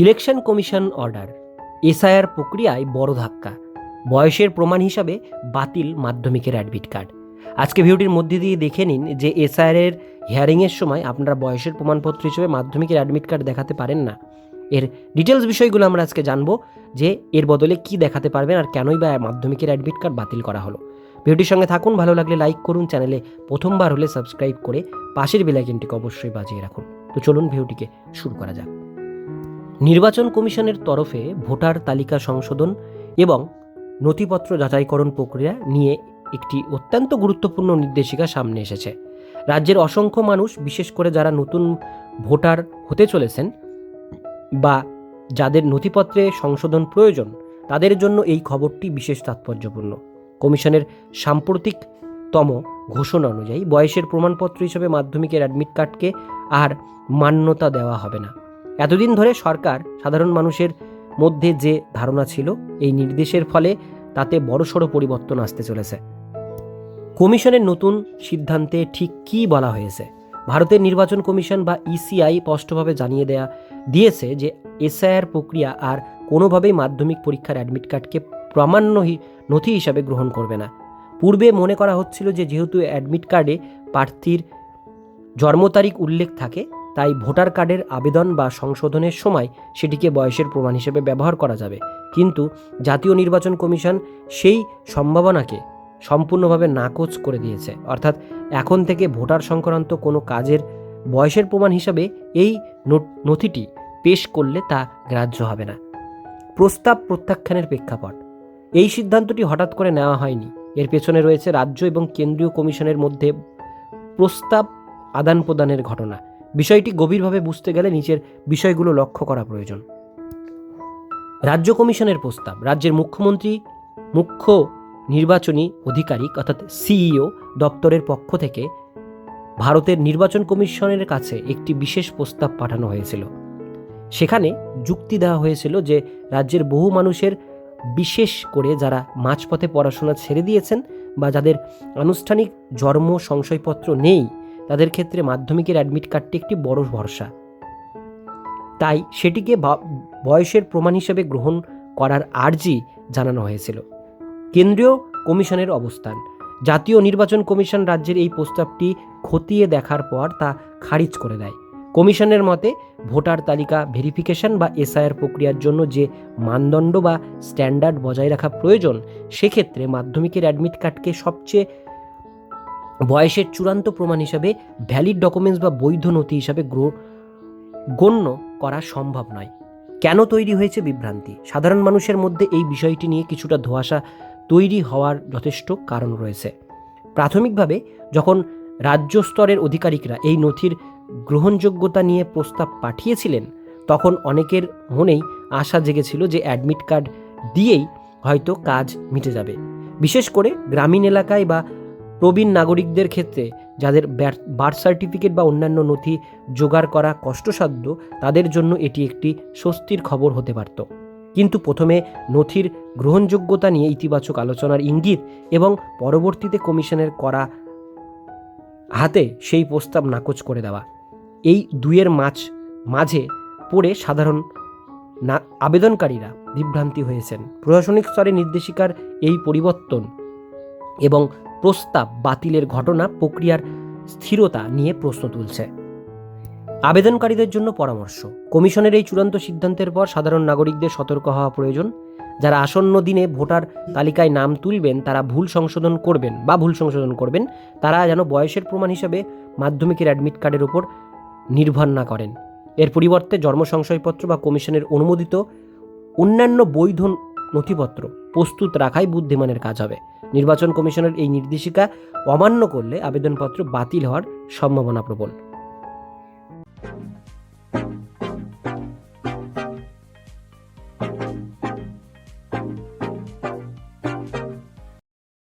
Election commission order. SIR প্রক্রিয়ায় বড় ধাক্কা। বয়সের প্রমাণ হিসাবে বাতিল মাধ্যমিকের অ্যাডমিট কার্ড। আজকে ভিডিওটির মধ্যে দিয়ে দেখে নিন যে এসআইআর হিয়ারিংয়ের সময় আপনারা বয়সের প্রমাণপত্র হিসেবে মাধ্যমিকের অ্যাডমিট কার্ড দেখাতে পারেন না। এর ডিটেলস বিষয়গুলো আমরা আজকে জানব যে এর বদলে কি দেখাতে পারবেন আর কেনই বা মাধ্যমিকের অ্যাডমিট কার্ড বাতিল করা হলো। ভিডিওটির সঙ্গে থাকুন, ভালো লাগলে লাইক করুন, চ্যানেলে প্রথমবার হলে সাবস্ক্রাইব করে পাশের বেলাইকনটিকে অবশ্যই বাজিয়ে রাখুন। তো চলুন ভিডিওটিকে শুরু করা যাক। নির্বাচন কমিশনের তরফে ভোটার তালিকা সংশোধন এবং নথিপত্র যাচাইকরণ প্রক্রিয়া নিয়ে একটি অত্যন্ত গুরুত্বপূর্ণ নির্দেশিকা সামনে এসেছে। রাজ্যের অসংখ্য মানুষ, বিশেষ করে যারা নতুন ভোটার হতে চলেছেন বা যাদের নথিপত্রে সংশোধন প্রয়োজন, তাদের জন্য এই খবরটি বিশেষ তাৎপর্যপূর্ণ। কমিশনের সাম্প্রতিকতম ঘোষণা অনুযায়ী বয়সের প্রমাণপত্র হিসেবে মাধ্যমিকের অ্যাডমিট কার্ডকে আর মান্যতা দেওয়া হবে না। এতদিন ধরে সরকার সাধারণ মানুষের মধ্যে যে ধারণা ছিল, এই নির্দেশের ফলে তাতে বড়সড় পরিবর্তন আসতে চলেছে। কমিশনের নতুন সিদ্ধান্তে ঠিক কী বলা হয়েছে? ভারতের নির্বাচন কমিশন বা ইসিআই স্পষ্টভাবে জানিয়ে দেয়া, দিয়েছে যে এসআইআর প্রক্রিয়া আর কোনোভাবেই মাধ্যমিক পরীক্ষার অ্যাডমিট কার্ডকে প্রামাণ্য নথি হিসাবে গ্রহণ করবে না। পূর্বে মনে করা হচ্ছিল যে যেহেতু অ্যাডমিট কার্ডে প্রার্থীর জন্ম তারিখ উল্লেখ থাকে তাই ভোটার কার্ডের আবেদন বা সংশোধনের সময় সেটিকে বয়সের প্রমাণ হিসেবে ব্যবহার করা যাবে। কিন্তু জাতীয় নির্বাচন কমিশন সেই সম্ভাবনাকে সম্পূর্ণভাবে নাকচ করে দিয়েছে। অর্থাৎ এখন থেকে ভোটার সংক্রান্ত কোনো কাজের বয়সের প্রমাণ হিসাবে এই নথিটি পেশ করলে তা গ্রাহ্য হবে না। প্রস্তাব প্রত্যাখ্যানের প্রেক্ষাপট। এই সিদ্ধান্তটি হঠাৎ করে নেওয়া হয়নি। এর পেছনে রয়েছে রাজ্য এবং কেন্দ্রীয় কমিশনের মধ্যে প্রস্তাব আদান প্রদানের ঘটনা। বিষয়টি গভীরভাবে বুঝতে গেলে নিচের বিষয়গুলো লক্ষ্য করা প্রয়োজন। রাজ্য কমিশনের প্রস্তাব, রাজ্যের মুখ্যমন্ত্রী, মুখ্য নির্বাচনী আধিকারিক অর্থাৎ সিইও দপ্তরের পক্ষ থেকে ভারতের নির্বাচন কমিশনের কাছে একটি বিশেষ প্রস্তাব পাঠানো হয়েছিল। সেখানে যুক্তি দেওয়া হয়েছিল যে রাজ্যের বহু মানুষের, বিশেষ করে যারা মাঝপথে পড়াশোনা ছেড়ে দিয়েছেন বা যাদের আনুষ্ঠানিক জন্ম সংশয়পত্র নেই তাদের ক্ষেত্রে মাধ্যমিকের অ্যাডমিট কার্ডটি একটি বড় ভরসা। তাই সেটিকে বয়সের প্রমাণ হিসেবে গ্রহণ করার আর্জি জানানো হয়েছিল। কেন্দ্রীয় কমিশনের অবস্থান। জাতীয় নির্বাচন কমিশন রাজ্যের এই প্রস্তাবটি খতিয়ে দেখার পর তা খারিজ করে দেয়। কমিশনের মতে, ভোটার তালিকা ভেরিফিকেশন বা এসআইআর প্রক্রিয়ার জন্য যে মানদণ্ড বা স্ট্যান্ডার্ড বজায় রাখা প্রয়োজন, সেক্ষেত্রে মাধ্যমিকের অ্যাডমিট কার্ডকে সবচেয়ে বয়সের চূড়ান্ত প্রমাণ হিসাবে ভ্যালিড ডকুমেন্টস বা বৈধ নথি হিসাবে গণ্য করা সম্ভব নয়। কেন তৈরি হয়েছে বিভ্রান্তি? সাধারণ মানুষের মধ্যে এই বিষয়টি নিয়ে কিছুটা ধোঁয়াশা তৈরি হওয়ার যথেষ্ট কারণ রয়েছে। প্রাথমিকভাবে, যখন রাজ্য স্তরের অধিকারিকরা এই নথির গ্রহণযোগ্যতা নিয়ে প্রস্তাব পাঠিয়েছিলেন, তখন অনেকের মনেই আশা জেগেছিল যে অ্যাডমিট কার্ড দিয়েই হয়তো কাজ মিটে যাবে। বিশেষ করে গ্রামীণ এলাকায় বা প্রবীণ নাগরিকদের ক্ষেত্রে যাদের বার্থ সার্টিফিকেট বা অন্যান্য নথি জোগাড় করা কষ্টসাধ্য, তাদের জন্য এটি একটি স্বস্তির খবর হতে পারত। কিন্তু প্রথমে নথির গ্রহণযোগ্যতা নিয়ে ইতিবাচক আলোচনার ইঙ্গিত এবং পরবর্তীতে কমিশনের করা হাতে সেই প্রস্তাব নাকচ করে দেওয়া। এই দুয়ের মাঝ মাঝে পড়ে সাধারণ না, আবেদনকারীরা বিভ্রান্তি হয়েছেন। প্রশাসনিক স্তরে নির্দেশিকার এই পরিবর্তন এবং প্রস্তাব বাতিলের ঘটনা প্রক্রিয়ার স্থিরতা নিয়ে প্রশ্ন তুলছে। আবেদনকারীদের জন্য পরামর্শ। কমিশনের এই চূড়ান্ত সিদ্ধান্তের পর সাধারণ নাগরিকদের সতর্ক হওয়া প্রয়োজন। যারা আসন্ন দিনে ভোটার তালিকায় নাম তুলবেন, তারা ভুল সংশোধন করবেন বা ভুল সংশোধন করবেন, তারা যেন বয়সের প্রমাণ হিসাবে মাধ্যমিকের অ্যাডমিট কার্ডের উপর নির্ভর না করেন। এর পরিবর্তে জন্ম সংশয়পত্র বা কমিশনের অনুমোদিত অন্যান্য বৈধ নথিপত্র প্রস্তুত রাখাই বুদ্ধিমানের কাজ হবে। নির্বাচন কমিশনের এই নির্দেশিকা অমান্য করলে আবেদনপত্র বাতিল হওয়ার সম্ভাবনা প্রবল।